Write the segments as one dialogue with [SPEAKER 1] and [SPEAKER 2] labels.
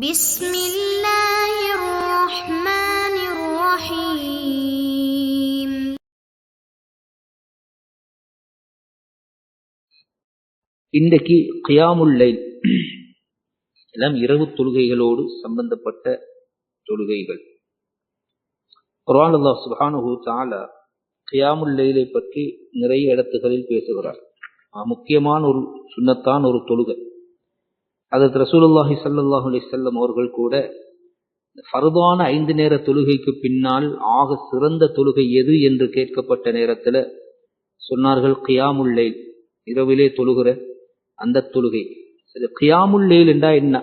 [SPEAKER 1] بسم الله الرحمن الرحيم
[SPEAKER 2] இன்றைக்கு கியாமுல்லை எல்லாம் இரவு தொழுகைகளோடு சம்பந்தப்பட்ட தொழுகைகள் குர்ஆன் அல்லாஹ் சுப்ஹானஹு தஆலா கியாமுல் லைலை பற்றி நிறைய இடத்துகளில் பேசுகிறார் ஆஹ் முக்கியமான ஒரு சுன்னத்தான் ஒரு தொழுகை அதற்கு ரசூலுல்லாஹி சல்லாஹ் அலி செல்லம் அவர்கள் கூட ஃபர்தான ஐந்து நேர தொழுகைக்கு பின்னால் ஆக சிறந்த தொழுகை எது என்று கேட்கப்பட்ட நேரத்தில் சொன்னார்கள் கியாமுல்லைல் இரவிலே தொழுகிற அந்த தொழுகை. சரி கியாமுல் என்றால் என்ன?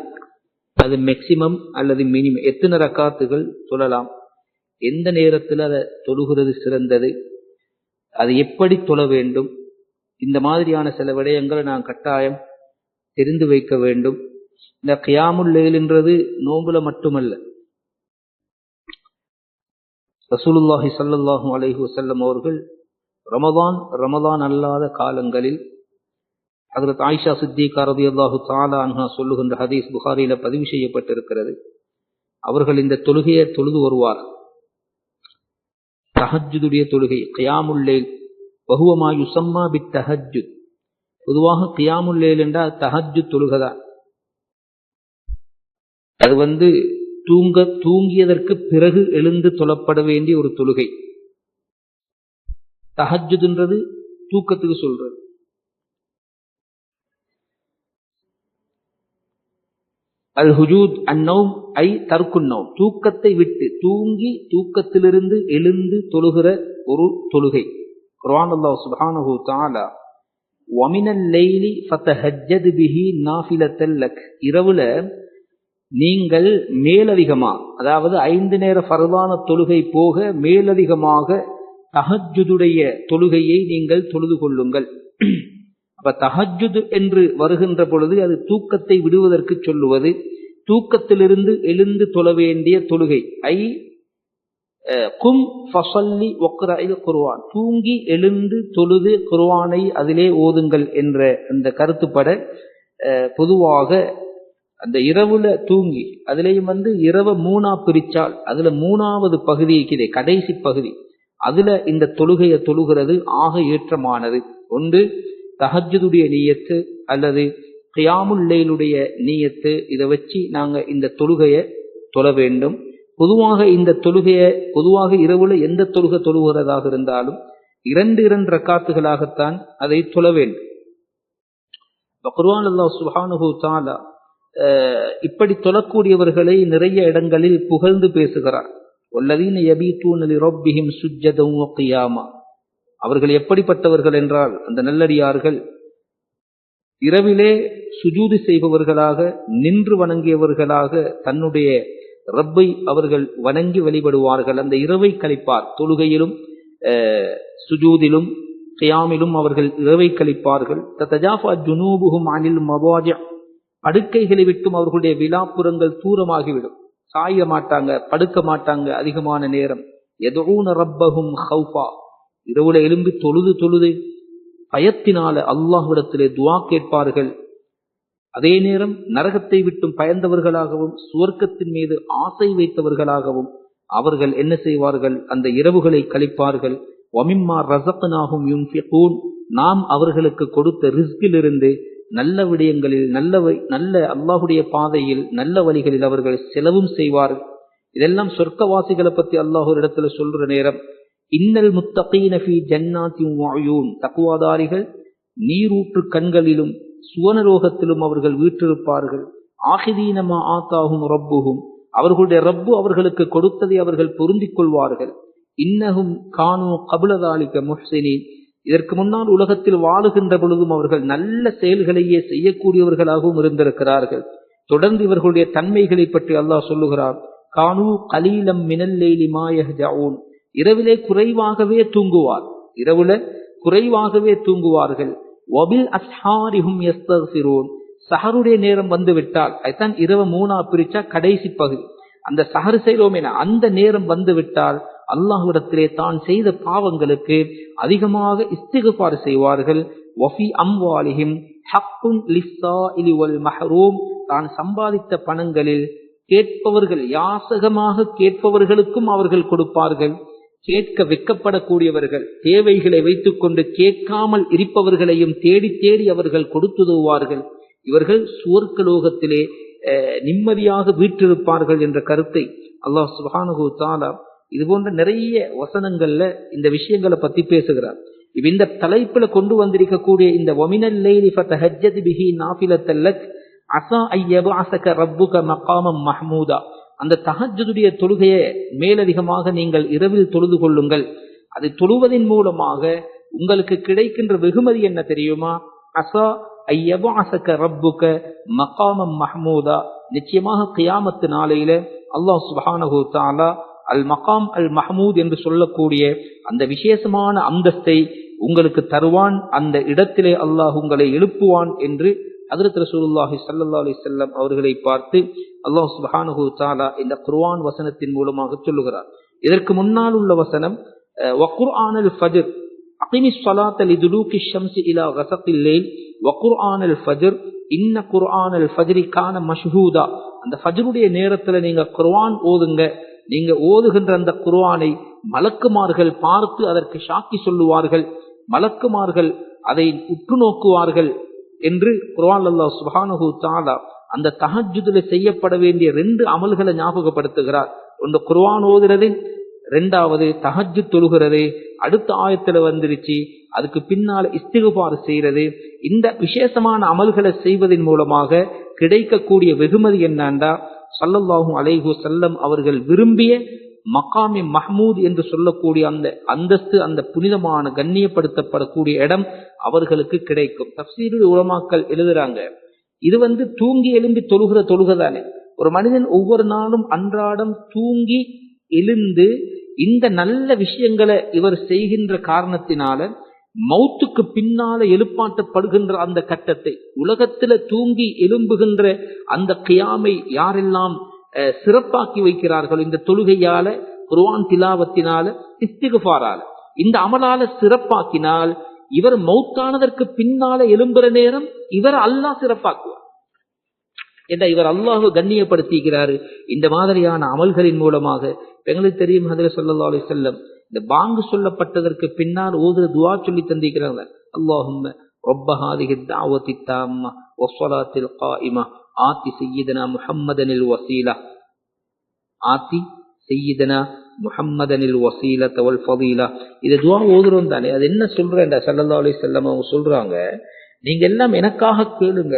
[SPEAKER 2] அது மேக்சிமம் அல்லது மினிமம் எத்தனை ரக்காத்துகள் தொழலாம் எந்த நேரத்தில் அதை தொழுகிறது சிறந்தது? அது எப்படி தொழ வேண்டும்? இந்த மாதிரியான சில விடயங்களை நான் கட்டாயம் தெரிந்து வைக்க வேண்டும். இந்த கியாமுல் லைல்ன்றது நோம்புல மட்டுமல்ல. ரசூலுல்லாஹி சல்லாஹூ அலஹி வசல்லம் அவர்கள் ரமதான் ரமதான் அல்லாத காலங்களில் அதில் ஆயிஷா சித்திகா ரலியல்லாஹு தாலா அன்ஹா சொல்லுகின்ற ஹதீஸ் புகாரியில பதிவு செய்யப்பட்டிருக்கிறது. அவர்கள் இந்த தொழுகையை தொழுது வருவார் தஹஜுடைய தொழுகை கயாமுல்லேல் லைல் வஹுவ யுசம்மா பித் பொதுவாக கியாமுல்லேல் என்றால் தஹஜ்ஜு தொழுகைதான். அது வந்து தூங்க தூங்கியதற்கு பிறகு எழுந்து தொழப்பட வேண்டிய ஒரு தொழுகை. தஹஜ்ஜுதுன்றது தூக்கத்துக்கு சொல்றது. அல் ஹுஜூத் அந்நௌம் ஐ தற்குன்னௌம் தூக்கத்தை விட்டு தூங்கி தூக்கத்திலிருந்து எழுந்து தொழுகிற ஒரு தொழுகை. குர்ஆன் அல்லாஹ் தாலா தஆலா லைலி ஃபதஹஜ்ஜத் பிஹி நாஃபிலத்தல் லக் இரவுல நீங்கள் மேலதிகமா அதாவது ஐந்து நேர ஃபர்தான தொழுகை போக மேலதிகமாக தஹஜுதுடைய தொழுகையை நீங்கள் தொழுது கொள்ளுங்கள். அப்ப தஹஜுது என்று வருகின்ற பொழுது அது தூக்கத்தை விடுவதற்கு சொல்லுவது தூக்கத்திலிருந்து எழுந்து தொழ வேண்டிய தொழுகை ஐ கும் ஃபசல்லி ஒக்ராயில் குருவான் தூங்கி எழுந்து தொழுது குர்வானை அதிலே ஓதுங்கள் என்ற அந்த கருத்துப்பட பொதுவாக அந்த இரவுல தூங்கி அதுலேயும் வந்து இரவை மூணா பிரிச்சால் அதுல மூணாவது பகுதி இருக்குது கடைசி பகுதி. அதுல இந்த தொழுகையை தொழுகிறது ஆக ஏற்றமானது. ஒன்று தஹஜுடைய நீயத்து அல்லது கியாமுல்லையிலுடைய நீயத்து. இதை வச்சு நாங்கள் இந்த தொழுகையை தொழ வேண்டும். பொதுவாக இந்த தொழுகையை பொதுவாக இரவுல எந்த தொழுகை தொழுகிறதாக இருந்தாலும் இரண்டு இரண்டு ரக்காத்துகளாகத்தான் அதை தொழ வேண்டும். குர்வான் அல்லாஹ் சுஹானுஹூ தாலா இப்படி தொழக்கூடியவர்களை நிறைய இடங்களில் புகழ்ந்து பேசுகிறார். வல்லதீன யபீத்தூன் ரொப்பிஹிம் சுஜ்ஜதம் கியாமா அவர்கள் எப்படிப்பட்டவர்கள் என்றால் அந்த நல்லடியார்கள் இரவிலே சுஜூதி செய்பவர்களாக நின்று வணங்கியவர்களாக தன்னுடைய ரப்பை அவர்கள் வணங்கி வழிபடுவார்கள். அந்த இரவை கழிப்பார். தொழுகையிலும் சுஜூதிலும் கியாமிலும் அவர்கள் இரவை கழிப்பார்கள். தஜாஃபா ஜுனூபுகும் அனில் மவாஜா படுக்கைகளை விட்டும் அவர்களுடைய விழாப்புறங்கள் தூரமாகிவிடும். சாய மாட்டாங்க படுக்க மாட்டாங்க அதிகமான நேரம். எதூன ரப்பகும் ஹவுஃபா இரவுல எலும்பி தொழுது தொழுது பயத்தினால அல்லாஹ்விடத்திலே துவா கேட்பார்கள். அதே நேரம் நரகத்தை விட்டும் பயந்தவர்களாகவும் சுவர்க்கத்தின் மீது ஆசை வைத்தவர்களாகவும் அவர்கள் என்ன செய்வார்கள்? அந்த இரவுகளை கழிப்பார்கள். ஒமிம்மா ரசப்பனாகும் நாம் அவர்களுக்கு கொடுத்த ரிஸ்கிலிருந்து நல்ல விடயங்களில் நல்ல நல்ல அல்லாஹுடைய பாதையில் நல்ல வழிகளில் அவர்கள் செலவும் செய்வார்கள் இதெல்லாம் சொர்க்கவாசிகளை பத்தி அல்லாஹ் ஒரு இடத்துல சொல்ற நேரம். இன்னல் முத்தகீன ஃபி ஜன்னாத்தின் தக்குவாதாரிகள் நீரூற்று கண்களிலும் சுவனரோகத்திலும் அவர்கள் வீற்றிருப்பார்கள். ஆகிதீனமா ஆத்தாகும் ரப்புகும் அவர்களுடைய ரப்பு அவர்களுக்கு கொடுத்ததை அவர்கள் பொருந்திக் கொள்வார்கள். இன்னகும் கானோ கபுலதாலிக்க முஹ்சினின். இதற்கு முன்னால் உலகத்தில் வாழுகின்ற பொழுதும் அவர்கள் நல்ல செயல்களையே செய்யக்கூடியவர்களாகவும் இருந்திருக்கிறார்கள். தொடர்ந்து இவர்களுடைய தன்மைகளை பற்றி அல்லாஹ் சொல்லுகிறார் கானு கலீலம் மினல்லேலி மாயஹூன் இரவிலே குறைவாகவே தூங்குவார். இரவுல குறைவாகவே தூங்குவார்கள். ஒபில் அஸ்ஹாரிஹும் எஸ்தர்சிரோன் சஹருடைய நேரம் வந்து விட்டால் அதுதான் இரவு மூணா பிரிச்சா கடைசி பகுதி. அந்த சஹர் என அந்த நேரம் வந்து விட்டால் அல்லாஹுடத்திலே தான் செய்த பாவங்களுக்கு அதிகமாக இஸ்திகுபார் செய்வார்கள். வஃபி அம்வாலிஹிம் ஹக்குன் லிஸ்ஸாஇலி இலிவல் மஹ்ரூம். தான் சம்பாதித்த பணங்களில் கேட்பவர்கள் யாசகமாக கேட்பவர்களுக்கும் அவர்கள் கொடுப்பார்கள். கேட்க வெக்கப்படக்கூடியவர்கள் தேவைகளை வைத்துக்கொண்டு கேட்காமல் இருப்பவர்களையும் தேடி தேடி அவர்கள் கொடுத்துதவுவார்கள். இவர்கள் சுவர்க்கலோகத்திலே நிம்மதியாக வீற்றிருப்பார்கள் என்ற கருத்தை அல்லாஹ் சுப்ஹானஹு தாலா இது போன்ற நிறைய வசனங்கள்ல இந்த விஷயங்களை பத்தி பேசுகிறார். இந்த தலைப்புல கொண்டு வந்திருக்கக்கூடிய இந்த ஒமினல் லைலி ஃபதஹஜ்ஜத் பிஹி அசா லக் அஸா ஐயபஅஸக ரப்புக மகாமம் மஹ்மூதா. அந்த தகஜதுடைய தொழுகையை மேலதிகமாக நீங்கள் இரவில் தொழுது கொள்ளுங்கள். அது தொழுவதன் மூலமாக உங்களுக்கு கிடைக்கின்ற வெகுமதி என்ன தெரியுமா? அசா ஐயபஅஸக ரப்புக மகாமம் மஹமூதா. நிச்சயமாக கியாமத்து நாளையில அல்லாஹ் சுபானஹூ தாலா அல் மகாம் அல் மஹமூத் என்று சொல்லக்கூடிய அந்த விசேஷமான அந்தஸ்தை உங்களுக்கு தருவான். அந்த இடத்திலே அல்லாஹ் உங்களை எழுப்புவான் என்று அதிரத் ரசூலுல்லாஹி சல்லா அலி செல்லம் அவர்களை பார்த்து அல்லாஹ் சுபஹானு தாலா இந்த குர்வான் வசனத்தின் மூலமாக சொல்லுகிறார். இதற்கு முன்னால் உள்ள வசனம் வகுர்ஆனல் ஃபஜ்ர் அகிமிஸ் ஸலாத்த லிதுலூகி ஷம்சி இலா கஸகில் லைல் வகுர்ஆனல் ஃபஜ்ர் இன்ன குர்ஆனல் ஃபஜ்ரி கான மஷ்ஹூதா. அந்த ஃபஜ்ருடைய நேரத்துல நீங்க குர்ஆன் ஓதுங்க. நீங்க ஓதுகின்ற அந்த குர்ஆனை மலக்குமார்கள் பார்த்து அதற்கு சாக்கி சொல்லுவார்கள். மலக்குமார்கள் அதை உற்று நோக்குவார்கள் என்று குர்ஆன் அல்லாஹ் சுப்ஹானஹு தாலா அந்த தகஜுதுல செய்யப்பட வேண்டிய ரெண்டு அமல்களை ஞாபகப்படுத்துகிறார். ஒன்று குர்ஆன் ஓதுறது ரெண்டாவது தகஜு தொழுகிறது அடுத்த ஆயத்துல வந்துருச்சு அதுக்கு பின்னால இஸ்திகுபார் செய்யறது இந்த விசேஷமான அமல்களை செய்வதன் மூலமாக கிடைக்கக்கூடிய வெகுமதி என்னண்டா சல்லல்லாஹும் அலைஹு செல்லம் அவர்கள் விரும்பிய மகாமி மஹமூத் என்று சொல்லக்கூடிய அந்த அந்தஸ்து அந்த புனிதமான கண்ணியப்படுத்தப்படக்கூடிய இடம் அவர்களுக்கு கிடைக்கும். தப்சீரு உலமாக்கள் எழுதுறாங்க இது வந்து தூங்கி எழும்பி தொழுகிற தொழுகை தானே. ஒரு மனிதன் ஒவ்வொரு நாளும் அன்றாடம் தூங்கி எழுந்து இந்த நல்ல விஷயங்களை இவர் செய்கின்ற காரணத்தினால மௌத்துக்கு பின்னால எழுப்பாட்டப்படுகின்ற அந்த கட்டத்தை உலகத்துல தூங்கி எழும்புகின்ற அந்த கியாமை யாரெல்லாம் அஹ், சிறப்பாக்கி வைக்கிறார்கள் இந்த தொழுகையால குருவான் திலாவத்தினால இஸ்திகுபாரால இந்த அமலால சிறப்பாக்கினால் இவர் மௌத்தானதற்கு பின்னால எழும்புற நேரம் இவர் அல்லாஹ் சிறப்பாக்குவார் என்ற இவர் அல்லாஹ் கண்ணியப்படுத்திக்கிறாரு இந்த மாதிரியான அமல்களின் மூலமாக இப்ப எங்களுக்கு தெரியும் ஹதரத் ஸல்லல்லாஹு அலைஹி வஸல்லம் இந்த பாங்கு சொல்லப்பட்டதற்கு பின்னால் ஓதுற துஆ சொல்லி தந்திருக்கிறாங்க அல்லாஹும்ம رب هذه الدعوة التامة والصلاة القائمة آت سيدنا محمدا الوسيلة آت سيدنا முஹம்மதனில் வசீல தவல் ஃபதீலா. இதை துவா ஓதுறோம் தானே. அது என்ன சொல்றேன்டா? சல்லல்லா அலி செல்லம் அவங்க சொல்றாங்க. நீங்க எல்லாம் எனக்காக கேளுங்க.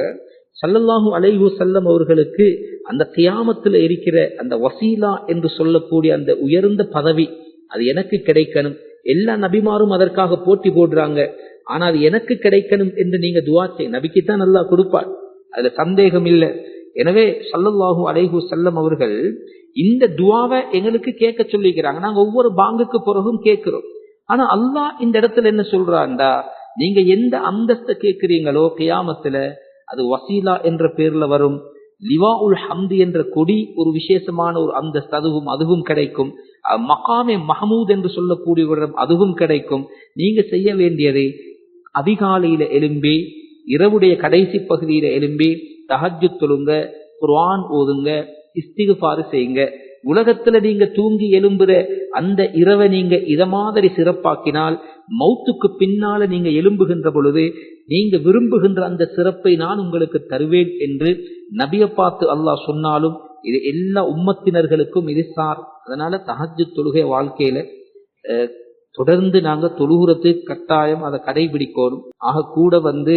[SPEAKER 2] சல்லல்லாஹு அலைஹு செல்லம் அவர்களுக்கு அந்த தியாமத்தில் இருக்கிற அந்த வசீலா என்று சொல்லக்கூடிய அந்த உயர்ந்த பதவி அது எனக்கு கிடைக்கணும். எல்லா நபிமாரும் அதற்காக போட்டி போடுறாங்க. ஆனா அது எனக்கு கிடைக்கணும் என்று நீங்க துவாச்சை நபிக்குத்தான் நல்லா கொடுப்பார் அதுல சந்தேகம் இல்லை. எனவே சல்லல்லாஹூ அலைஹு செல்லம் அவர்கள் இந்த துவாவை எங்களுக்கு கேட்க சொல்லிக்கிறாங்க. நாங்க ஒவ்வொரு பாங்குக்கு பிறகும் கேட்கிறோம். ஆனா அல்லாஹ் இந்த இடத்துல என்ன சொல்றாண்டா நீங்க எந்த அந்தஸ்தை கேட்கிறீங்களோ கியாமத்துல அது வசீலா என்ற பேர்ல வரும். லிவா உல் ஹம்து என்ற கொடி ஒரு விசேஷமான ஒரு அந்தஸ்து அதுவும் அதுவும் கிடைக்கும். மகாமே மஹமூத் என்று சொல்லக்கூடிய ஒரு அதுவும் கிடைக்கும். நீங்க செய்ய வேண்டியது அதிகாலையில எழும்பி இரவுடைய கடைசி பகுதியில எழும்பி தஹஜ்ஜு தொழுங்க குர்ஆன் ஓதுங்க இஸ்திகுபாரு செய்யுங்க. உலகத்துல நீங்க தூங்கி எழும்புற அந்த இரவை நீங்க இத மாதிரி சிறப்பாக்கினால் மௌத்துக்கு பின்னால நீங்க எழும்புகின்ற பொழுது நீங்க விரும்புகின்ற அந்த சிறப்பை நான் உங்களுக்கு தருவேன் என்று நபிய பார்த்து அல்லாஹ் சொன்னாலும் இது எல்லா உம்மத்தினர்களுக்கும் இது சார். அதனால தஹஜ்ஜு தொழுகை வாழ்க்கையில தொடர்ந்து நாங்க தொழுகுறது கட்டாயம் அதை கடைபிடிக்கணும். ஆக கூட வந்து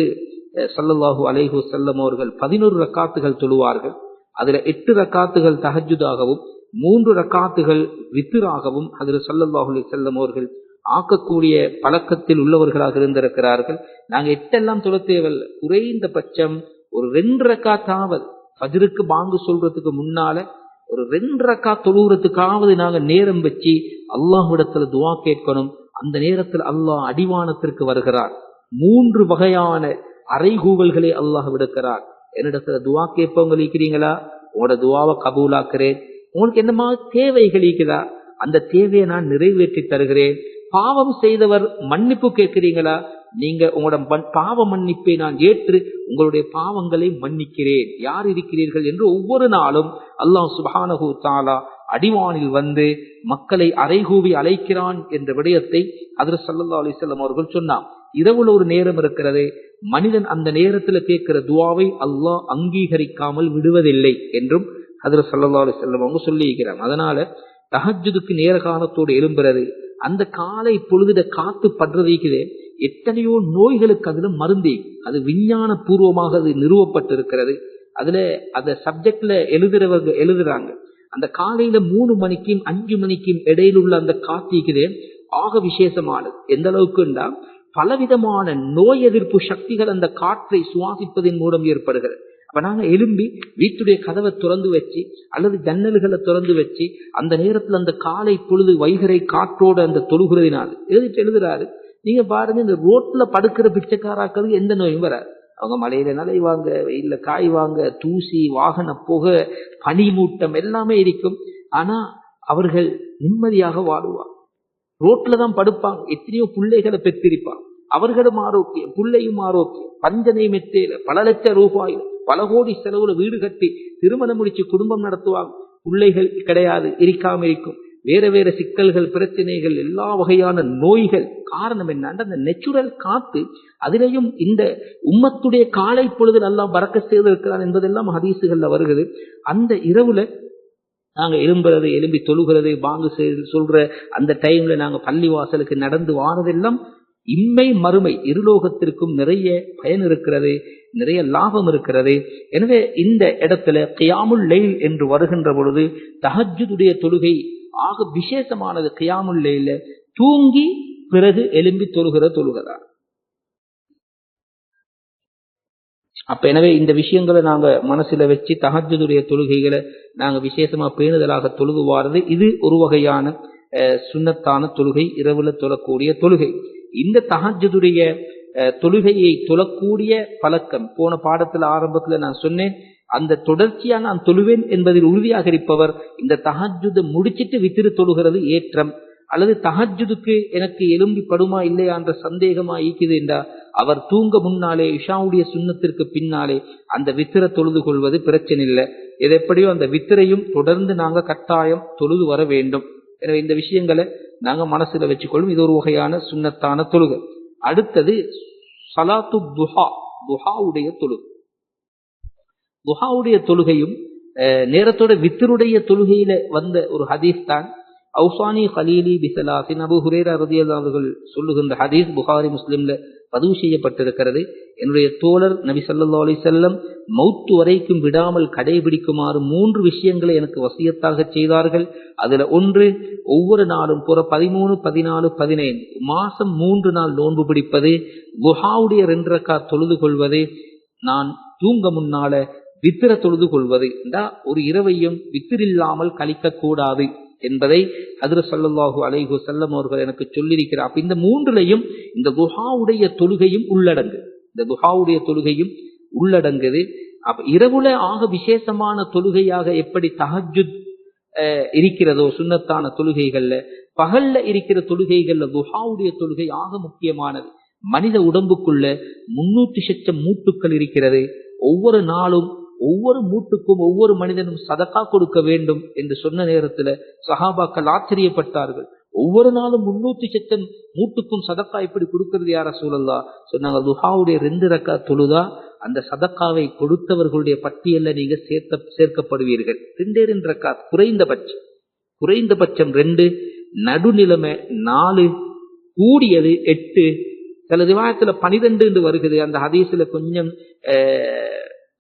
[SPEAKER 2] சல்லல்லாஹூ அலேஹு செல்லம் அவர்கள் பதினோரு ரக்காத்துகள் தொழுவார்கள். அதுல எட்டு ரக்காத்துகள் தஹஜுதாகவும் மூன்று ரக்காத்துகள் வித்திராகவும் அதில் சல்லல்லாஹு அலி செல்லம் அவர்கள் ஆக்கக்கூடிய பழக்கத்தில் உள்ளவர்களாக இருந்திருக்கிறார்கள். நாங்க எட்டெல்லாம் தொழ தேவையில்லை குறைந்தபட்சம் ஒரு ரெண்டு ரக்காத்தாவது ஃபஜ்ருக்கு பாங்கு சொல்றதுக்கு முன்னால ஒரு ரெண்டு ரக்கா தொழுகிறதுக்காவது நாங்க நேரம் வச்சு அல்லாஹ்விடத்துல துவா கேட்கணும். அந்த நேரத்தில் அல்லாஹ் அடிவானத்திற்கு வருகிறார். மூன்று வகையான அறைகூவல்களை அல்லாஹ் விடுக்கிறார். என்னிடத்துல துவா கேட்பவங்க இருக்கிறீங்களா? உங்களோட துவாவை கபூலாக்குறேன். உங்களுக்கு என்னமா தேவைகள் இருக்குதா அந்த தேவையை நான் நிறைவேற்றி தருகிறேன். பாவம் செய்தவர் மன்னிப்பு கேட்கிறீங்களா? நீங்க உங்களோட பாவ மன்னிப்பை நான் ஏற்று உங்களுடைய பாவங்களை மன்னிக்கிறேன். யார் இருக்கிறீர்கள் என்று ஒவ்வொரு நாளும் அல்லாஹ் சுபானகு தாலா அடிவானில் வந்து மக்களை அறைகூவி அழைக்கிறான் என்ற விடயத்தை அதில் சல்லா அலிசல்லம் அவர்கள் சொன்னார். இரவுல ஒரு நேரம் இருக்கிறது மனிதன் அந்த நேரத்துல கேட்கிற துவாவை அல்லாஹ் அங்கீகரிக்காமல் விடுவதில்லை என்றும் அதில் சல்லா செல்லம் அவங்க சொல்லியிருக்கிறாங்க. அதனால தஹஜுதுக்கு நேர காலத்தோடு எழும்புறது அந்த காலை பொழுதுல காத்து படுறதைக்குதே எத்தனையோ நோய்களுக்கு அதுல மருந்தே அது விஞ்ஞான பூர்வமாக அது நிறுவப்பட்டிருக்கிறது. அதுல அந்த சப்ஜெக்ட்ல எழுதுறவங்க எழுதுறாங்க. அந்த காலையில மூணு மணிக்கும் அஞ்சு மணிக்கும் இடையிலுள்ள அந்த காத்திக்குதே ஆக விசேஷமானது. எந்த அளவுக்குண்டா பலவிதமான நோய் எதிர்ப்பு சக்திகள் அந்த காற்றை சுவாசிப்பதன் மூலம் ஏற்படுகிறது. அப்ப நாங்க எலும்பி வீட்டுடைய கதவை திறந்து வச்சு அல்லது ஜன்னல்களை திறந்து வச்சு அந்த நேரத்துல அந்த காலை பொழுது வைகரை காற்றோட அந்த தொழுகிறதினால் எழுதிட்டு எழுதுறாரு. நீங்க பாருங்க இந்த ரோட்ல படுக்கிற பிச்சைக்காராக்களுக்கு எந்த நோயும் வராது. அவங்க மலையில நலைவாங்க வெயில்ல காய்வாங்க தூசி வாகன புகை பனிமூட்டம் எல்லாமே இருக்கும். ஆனா அவர்கள் நிம்மதியாக வாழுவாங்க ரோட்ல தான் படுப்பாங்க. எத்தனையோ பிள்ளைகளை பெற்றிருப்பாங்க. அவர்களும் ஆரோக்கியம் பிள்ளையும் ஆரோக்கியம் பஞ்சனை மெத்தையில பல லட்சம் ரூபாய் பல கோடி செலவுல வீடு கட்டி திருமணம் முடிச்சு குடும்பம் நடத்துவாங்க. பிள்ளைகள் கிடையாது இருக்காம இருக்கும். வேற வேற சிக்கல்கள் பிரச்சனைகள் எல்லா வகையான நோய்கள். காரணம் என்னன்னா அந்த நெச்சுரல் காத்து அதிலையும் இந்த உம்மத்துடைய காலை பொழுது நல்லா பறக்க செய்திருக்கிறான் என்பதெல்லாம் ஹதீசுகள்ல வருகிறது. அந்த இரவுல நாங்கள் எழும்புறது எலும்பி தொழுகிறது பாங்கு சொல்ற அந்த டைம்ல நாங்கள் பள்ளி வாசலுக்கு நடந்து வாரதெல்லாம் இம்மை மறுமை. இருலோகத்திற்கும் நிறைய பயன் இருக்கிறது நிறைய லாபம் இருக்கிறது. எனவே இந்த இடத்துல கியாமுல் லெயில் என்று வருகின்ற பொழுது தஹஜுடைய தொழுகை ஆக விசேஷமானது கியாமுல் லெயில தூங்கி பிறகு எலும்பி தொழுகிற தொழுகதான் அப்ப எனவே இந்த விஷயங்களை நாங்க மனசுல வச்சு தகஜதுடைய தொழுகைகளை நாங்க விசேஷமா பேணுதலாக தொழுகுவாரது இது ஒரு வகையான சுண்ணத்தான தொழுகை இரவுல தொழக்கூடிய தொழுகை. இந்த தகஜதுடைய தொழுகையை தொழக்கூடிய பழக்கம் போன பாடத்துல ஆரம்பத்துல நான் சொன்னேன் அந்த தொடர்ச்சியா நான் தொழுவேன் என்பதில் உறுதியாக இருப்பவர் இந்த தஹஜுதை முடிச்சிட்டு வித்திரு தொழுகிறது ஏற்றம். அல்லது தஹஜுதுக்கு எனக்கு எலும்பி படுமா இல்லையா என்ற சந்தேகமா ஈக்குது என்றா அவர் தூங்க முன்னாலே இஷாவுடைய சுண்ணத்திற்கு பின்னாலே அந்த வித்திர தொழுது கொள்வது பிரச்சனை இல்லை. இது எப்படியோ அந்த வித்திரையும் தொடர்ந்து நாங்க கட்டாயம் தொழுது வர வேண்டும். எனவே இந்த விஷயங்களை நாங்க மனசுல வச்சுக்கொள்ளும் இது ஒரு வகையான சுண்ணத்தான தொழுகை. அடுத்தது சலாத்து துஹா துஹாவுடைய தொழுகை. துஹாவுடைய தொழுகையும் நேரத்தோட வித்தருடைய தொழுகையில வந்த ஒரு ஹதீஸ் தான் அவுசானி ஹலீலி பிசலாசின் அபு ஹுரேரா ரதியல்லா அவர்கள் சொல்லுகின்ற ஹதீஸ் புகாரி முஸ்லிம்ல பதிவு செய்யப்பட்டிருக்கிறது. என்னுடைய தோழர் நபி சல்லா அலி செல்லம் மௌத்து வரைக்கும் விடாமல் கடைபிடிக்குமாறு மூன்று விஷயங்களை எனக்கு வசியத்தாக செய்தார்கள். அதில் ஒன்று ஒவ்வொரு நாளும் புற பதிமூணு பதினாலு பதினைந்து மாதம் மூன்று நாள் நோன்பு பிடிப்பது குஹாவுடைய ரெண்டு ரக்கா தொழுது கொள்வது நான் தூங்க முன்னால வித்திர தொழுது கொள்வது ஒரு இரவையும் வித்திரில்லாமல் கழிக்க கூடாது. என்பதை அதிர சல்லாஹு அலைஹு செல்லம் அவர்கள் எனக்கு சொல்லியிருக்கிறார். அப்ப இந்த மூன்றுலையும் இந்த குஹாவுடைய தொழுகையும் உள்ளடங்கு. இந்த குஹாவுடைய தொழுகையும் உள்ளடங்குது. அப்ப இரவுல ஆக விசேஷமான தொழுகையாக எப்படி தஹஜுத் இருக்கிறதோ சுண்ணத்தான தொழுகைகள்ல பகல்ல இருக்கிற தொழுகைகள்ல குஹாவுடைய தொழுகை ஆக முக்கியமானது. மனித உடம்புக்குள்ள முன்னூத்தி சட்சம் மூட்டுக்கள் இருக்கிறது. ஒவ்வொரு நாளும் ஒவ்வொரு மூட்டுக்கும் ஒவ்வொரு மனிதனும் சதக்கா கொடுக்க வேண்டும் என்று சொன்ன நேரத்துல சஹாபாக்கள் ஆச்சரியப்பட்டார்கள். ஒவ்வொரு நாளும் முன்னூத்தி சச்சம் மூட்டுக்கும் சதக்கா இப்படி கொடுக்கறது யார சூழல்லா சொன்னாங்க துஹாவுடைய ரெண்டு ரக்கா தொழுதா அந்த சதக்காவை கொடுத்தவர்களுடைய பட்டியல்ல நீங்க சேர்த்த சேர்க்கப்படுவீர்கள். ரெண்டே ரெண்டு ரக்கா குறைந்தபட்சம். குறைந்தபட்சம் ரெண்டு நடுநிலைமை நாலு கூடியது எட்டு. சில ரிவாயத்துல பனிரெண்டு என்று வருகிறது. அந்த ஹதீஸ்ல கொஞ்சம்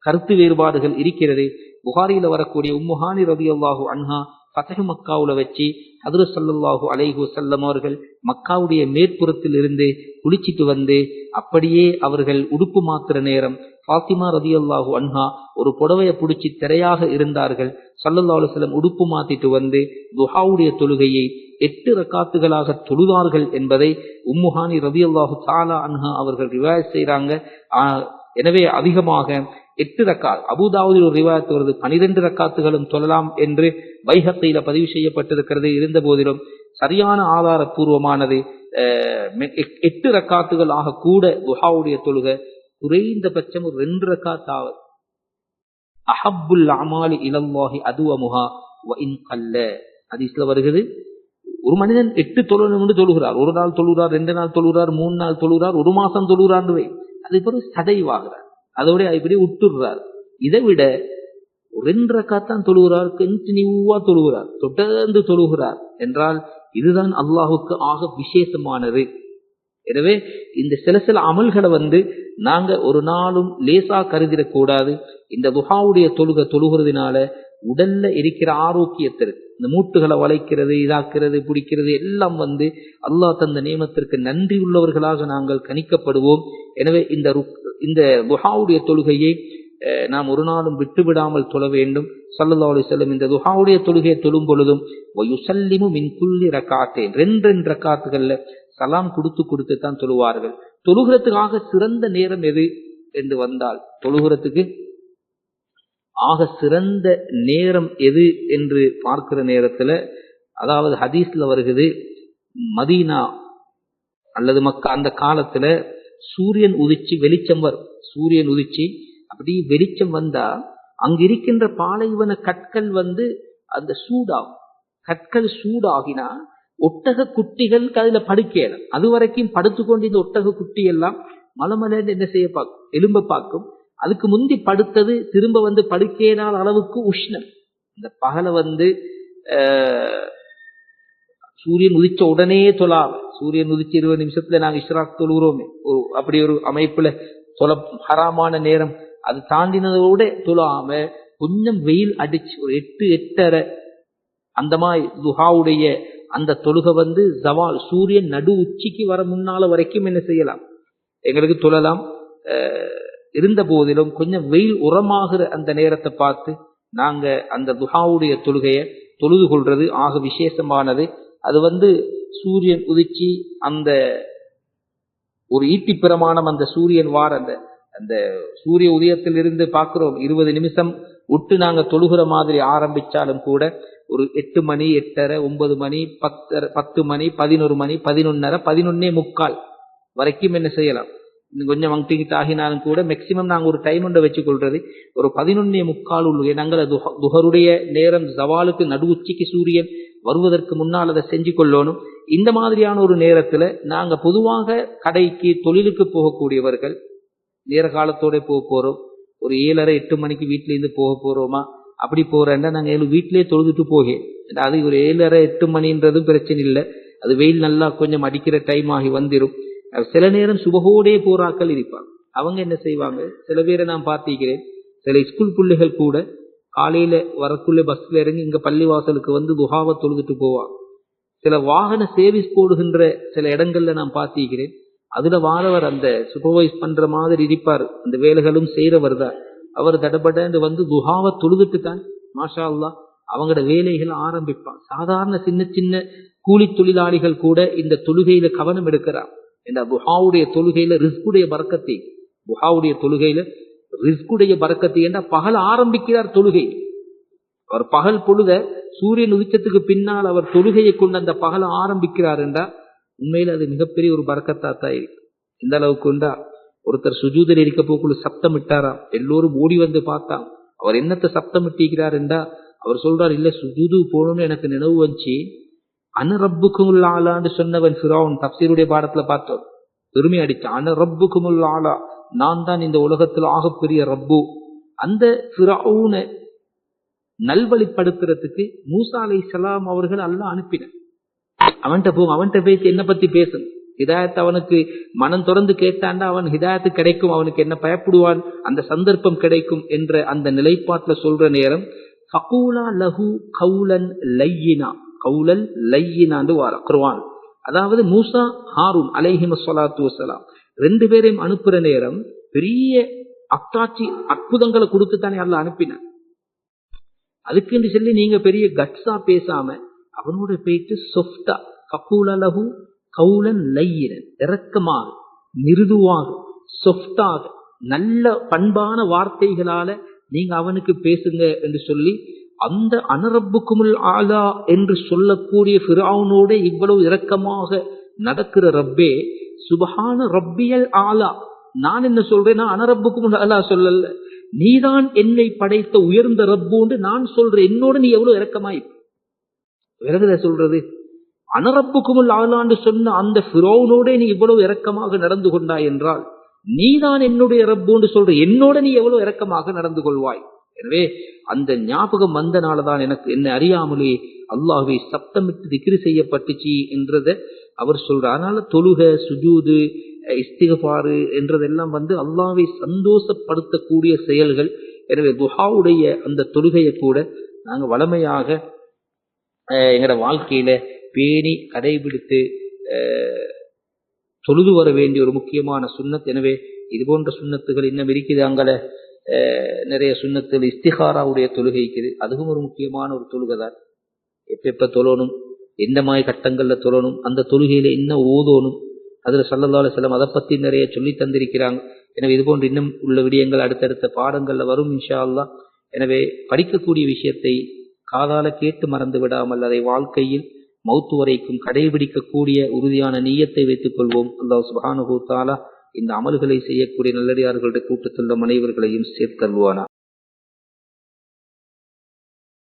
[SPEAKER 2] கருத்து வேறுபாடுகள் இருக்கிறது. புகாரியில வரக்கூடிய உம்முஹானி ரவி அல்லாஹூ அன்ஹா பசகு மக்காவுல வச்சு ஹதுர சல்லாஹூ அலைஹூ செல்லம் அவர்கள் மக்காவுடைய மேற்புறத்தில் இருந்து குளிச்சிட்டு வந்து அப்படியே அவர்கள் உடுப்பு மாத்திர நேரம் ஃபாத்திமா ரதி அல்லாஹு அன்ஹா ஒரு புடவையை பிடிச்சி திரையாக இருந்தார்கள். சல்லல்லா அலுவலம் உடுப்பு மாத்திட்டு வந்து துஹாவுடைய தொழுகையை எட்டு ரக்காத்துகளாக தொழுதார்கள் என்பதை உம்முஹானி ரதி அல்லாஹு தாலா அன்ஹா அவர்கள் ரிவாய் செய்கிறாங்க எனவே அதிகமாக எட்டு ரக்காத். அபுதாவுதில் ஒரு ரிவாயத்து வருது. பனிரெண்டு ரக்காத்துகளும் தொழலாம் என்று வைகத்தையில பதிவு செய்யப்பட்டிருக்கிறது. இருந்த போதிலும் சரியான ஆதாரபூர்வமானது எட்டு ரக்காத்துகள் ஆக கூட குஹாவுடைய தொழுகை குறைந்தபட்சம் ஒரு ரெண்டு ரக்காத்தாவது அஹப்புல் அமாலி இளம்வாகி அதுவமுஹா வ இன் கல்ல வருகிறது. ஒரு மனிதன் எட்டு தொழுன்னு தொழுகிறார். ஒரு நாள் தொழுகிறார் ரெண்டு நாள் தொழுகிறார் மூணு நாள் தொழுகிறார் ஒரு மாசம் தொழுகிறான்னு அது பிறகு சதைவாகிறார். அதோட இப்படி விட்டுடுறார். இதை விட ரெண்டு ரக்காத்தான் தொழுகிறார் கண்டினியூவா தொழுகிறார் தொடர்ந்து தொழுகிறார் என்றால் இதுதான் அல்லாஹுக்கு ஆக விசேஷமானது. எனவே இந்த சில சில அமல்களை வந்து நாங்க ஒரு நாளும் லேசா கருதிடக்கூடாது. இந்த துஹாவுடைய தொழுக தொழுகிறதுனால உடல்ல இருக்கிற ஆரோக்கியத்திற்கு இந்த மூட்டுகளை வளைக்கிறது இதாக்குறது பிடிக்கிறது எல்லாம் வந்து அல்லாஹ் தந்த நியமத்திற்கு நன்றி உள்ளவர்களாக நாங்கள் கணிக்கப்படுவோம். எனவே இந்த ருக்- இந்த துஹாவுடைய தொழுகையை நாம் ஒரு நாளும் விட்டுவிடாமல் தொழ வேண்டும். சல்லா அலி வஸல்லம் இந்த துஹாவுடைய தொழுகையை தொழும் பொழுதும் வயுசல்லிமு மின் குள்ளி ரக்காத்தேன். ரெண்டு ரெண்டு ரக்காத்துகள்ல சலாம் கொடுத்து கொடுத்து தான் தொழுவார்கள். தொழுகிறதுக்காக சிறந்த நேரம் எது என்று வந்தால் தொழுகிறதுக்கு ஆக சிறந்த நேரம் எது என்று பார்க்கிற நேரத்தில் அதாவது ஹதீஸ்ல வருகிறது மதீனா அல்லது மக்க அந்த காலத்தில் சூரியன் உதிச்சு வெளிச்சம் வரும். சூரியன் உதிச்சு அப்படி வெளிச்சம் வந்தா அங்கிருக்கின்ற பாலைவன கற்கள் வந்து அந்த சூடாகும். கற்கள் சூடாகினா ஒட்டக குட்டிகள் அதுல படுக்கையிடும் அது வரைக்கும் படுத்துக்கொண்டு இந்த ஒட்டக குட்டி எல்லாம் மலமலன்னு என்ன செய்ய பார்க்கும்? எலும்ப பார்க்கும். அதுக்கு முந்தி படுத்தது திரும்ப வந்து படுக்கையினால் அளவுக்கு உஷ்ணம். இந்த பகலை வந்து சூரியன் உதிச்ச உடனே தொழாம சூரியன் உதிச்சு இருபது நிமிஷத்துல நாங்க இஷ்ராக் தொழுகிறோமே. ஒரு அப்படி ஒரு அமைப்புல தொல ஹராமான நேரம். அது தாண்டினதோட தொழாம கொஞ்சம் வெயில் அடிச்சு ஒரு எட்டு எட்டரை அந்த மாதிரி துஹாவுடைய அந்த தொழுகை வந்து ஜவால் சூரியன் நடு உச்சிக்கு வர முன்னால வரைக்கும் என்ன செய்யலாம்? எங்களுக்கு தொழலாம். இருந்த போதிலும் கொஞ்சம் வெயில் உரமாகிற அந்த நேரத்தை பார்த்து நாங்க அந்த துஹாவுடைய தொழுகையை தொழுது கொள்றது ஆக விசேஷமானது. அது வந்து சூரியன் உதிச்சு அந்த ஒரு ஈட்டி பிரமாணம் அந்த சூரியன் வார அந்த அந்த சூரிய உதயத்தில் இருந்து பார்க்கிறோம் இருபது நிமிஷம் விட்டு நாங்க தொழுகிற மாதிரி ஆரம்பிச்சாலும் கூட ஒரு எட்டு மணி எட்டரை ஒன்பது மணி பத்தரை பத்து மணி பதினோரு மணி பதினொன்னரை பதினொன்னே முக்கால் வரைக்கும் என்ன செய்யலாம்? கொஞ்சம் வங்கிட்டு ஆகினாலும் கூட மேக்சிமம் நாங்கள் ஒரு டைம் ஒன்றை வச்சுக்கொள்றது. ஒரு பதினொன்னே முக்கால் உள்ள நாங்கள் துஹ- துஹருடைய நேரம் ஜவாலுக்கு நடு உச்சிக்கு சூரியன் வருவதற்கு முன்னால் அதை செஞ்சு கொள்ளணும் இந்த மாதிரியான ஒரு நேரத்தில் நாங்கள் பொதுவாக கடைக்கு தொழிலுக்கு போகக்கூடியவர்கள் நேர காலத்தோட போக போகிறோம் ஒரு ஏழரை எட்டு மணிக்கு வீட்டிலேருந்து போக போகிறோமா அப்படி போகிறேன்னா நாங்கள் ஏழு வீட்டிலே தொழுதுட்டு போகேன் அது ஒரு ஏழரை எட்டு மணின்றதும் பிரச்சனை இல்லை. அது வெயில் நல்லா கொஞ்சம் அடிக்கிற டைம் ஆகி வந்துடும் சில நேரம் சுபகோடே போராக்கள் இருப்பாங்க. அவங்க என்ன செய்வாங்க? சில பேரை நான் பார்த்திருக்கிறேன். சில ஸ்கூல் பிள்ளைகள் கூட காலையில வரக்குள்ள பஸ்ல இறங்கி இங்க பள்ளிவாசலுக்கு வந்து குஹாவை தொழுதுட்டு போவாங்க. சில வாகன சேவிஸ் போடுகின்ற சில இடங்கள்ல நான் பார்த்திருக்கிறேன். அதுல வாரவர் அந்த சூப்பர்வைஸ் பண்ற மாதிரி இருப்பார். அந்த வேலைகளும் செய்யறவர் தான். அவர் தடபடன்னு வந்து குஹாவை தொழுதுட்டு தான் மாஷா அல்லா அவங்களோட வேலைகளை ஆரம்பிப்பான். சாதாரண சின்ன சின்ன கூலி தொழிலாளிகள் கூட இந்த தொழுகையில கவனம் எடுக்கிறான். இந்த புஹாவுடைய தொழுகையில ரிஸ்குடைய பறக்கத்தை புஹாவுடைய தொழுகையில ரிஸ்குடைய பறக்கத்தை ஏண்டா பகல் ஆரம்பிக்கிறார் தொழுகை. அவர் பகல் பொழுத சூரியன் உதிச்சத்துக்கு பின்னால் அவர் தொழுகையை கொண்டு அந்த பகல ஆரம்பிக்கிறார் என்றா உண்மையில அது மிகப்பெரிய ஒரு பறக்கத்தா தான் இருக்கு. இந்த அளவுக்கு உண்டா? ஒருத்தர் சுஜூதில் இருக்க போக்குள்ள சப்தம் இட்டாராம் எல்லோரும் ஓடி வந்து பார்த்தான். அவர் என்னத்தை சப்தம் இட்டிக்கிறார் என்றா அவர் சொல்றார் இல்ல சுஜூது போகணும்னு எனக்கு நினைவு வந்துச்சு. அன ரப்புக்குமுல் ஆலான்னு சொன்னவன் ஃபிரௌன் தப்சீருடைய பாடத்துல பார்த்தோம். பெருமை அடித்தான் அன ரப்புக்குமுல் ஆலா நான் தான் இந்த உலகத்தில் ஆகப்பெரிய ரப்பு. அந்த ஃபிரௌனை நல்வழிப்படுத்துறதுக்கு மூசா அலை சலாம் அவர்கள் அல்லாஹ் அனுப்பினர் அவன்கிட்ட போ அவன்கிட்ட பேசி என்ன பத்தி பேசணும் ஹிதாயத் அவனுக்கு மனம் திறந்து கேட்டாண்டா அவன் ஹிதாயத்து கிடைக்கும் அவனுக்கு என்ன பயப்படுவான் அந்த சந்தர்ப்பம் கிடைக்கும் என்ற அந்த நிலைப்பாட்டில் சொல்ற நேரம் ஃபகூலா லஹு கவுலன் லையினா கவுலல் லையினாண்டு வார குர்ஆன். அதாவது மூசா ஹாரூன் அலைஹிம சொலாத்து வசலாம் ரெண்டு பேரையும் அனுப்புற நேரம் பெரிய அத்தாட்சி அற்புதங்களை கொடுத்துத்தானே அல்ல அனுப்பின அதுக்குன்னு சொல்லி நீங்க பெரிய கட்ஸா பேசாம அவனோட போயிட்டு சொஃப்டா கபூலலகு கவுலன் லையினன் இறக்கமாக மிருதுவாக சொஃப்டாக நல்ல பண்பான வார்த்தைகளால நீங்க அவனுக்கு பேசுங்க என்று சொல்லி அந்த அனரப்புக்குமுல் ஆலா என்று சொல்லக்கூடிய ஃபிராவுனோட இவ்வளவு இரக்கமாக நடக்கிற ரப்பே சுபஹான ரப்பியல் ஆலா. நான் என்ன சொல்றேன் அனரப்புக்கும் அல்லாஹ் சொல்லல. நீதான் என்னை படைத்த உயர்ந்த ரப்புன்னு நான் சொல்றேன். என்னோட நீ எவ்வளவு இறக்கமாய் விறகுத சொல்றது? அனரப்புக்கும் ஆளாண்டு சொன்ன அந்த ஃபிரோனோட நீ இவ்வளவு இரக்கமாக நடந்து கொண்டாய் என்றால் நீதான் என்னுடைய ரப்புன்னு சொல்ற. என்னோட நீ எவ்வளவு இரக்கமாக நடந்து கொள்வாய்? எனவே அந்த ஞாபகம் வந்தனாலதான் எனக்கு என்ன அறியாமலே அல்லாஹுவை சப்தமிட்டு திக்ரி செய்யப்பட்டுச்சு என்றத அவர் சொல்றார். அதனால தொழுக சுஜூது இஸ்திகபாறு என்றதெல்லாம் வந்து அல்லாவை சந்தோஷப்படுத்தக்கூடிய செயல்கள். எனவே துஹாவுடைய அந்த தொழுகையை கூட நாங்கள் வளமையாக எங்களோட வாழ்க்கையில பேணி கடைபிடித்து தொழுது வர வேண்டிய ஒரு முக்கியமான சுன்னத் எனவே இது போன்ற சுன்னத்துகள் இன்னும் இருக்குது அங்கே நிறைய சுன்னத்துகள் இஸ்திகாராவுடைய தொழுகை இருக்குது. அதுவும் ஒரு முக்கியமான ஒரு தொழுகை தான் எப்ப தொழணும் எந்த மாதிரி கட்டங்களில் தொழணும் அந்த தொழுகையில் என்ன ஓதணும் அதில் சல்லல்லாஹு செல்லம் அதை பற்றி நிறைய சொல்லி தந்திருக்கிறாங்க. எனவே இது போன்று இன்னும் உள்ள விடயங்கள் அடுத்தடுத்த பாடங்களில் வரும் இன்ஷா எனவே படிக்கக்கூடிய விஷயத்தை காதால கேட்டு மறந்து விடாமல் அதை வாழ்க்கையில் மௌத்து வரைக்கும் கடைபிடிக்கக்கூடிய உறுதியான நீயத்தை வைத்துக் கொள்வோம். அல்லாஹ் சுபானுகூத்தாலா இந்த அமல்களை செய்யக்கூடிய நல்லடியார்களுடைய கூட்டத்தில் நம் அனைவர்களையும் சேர்த்தல்வானா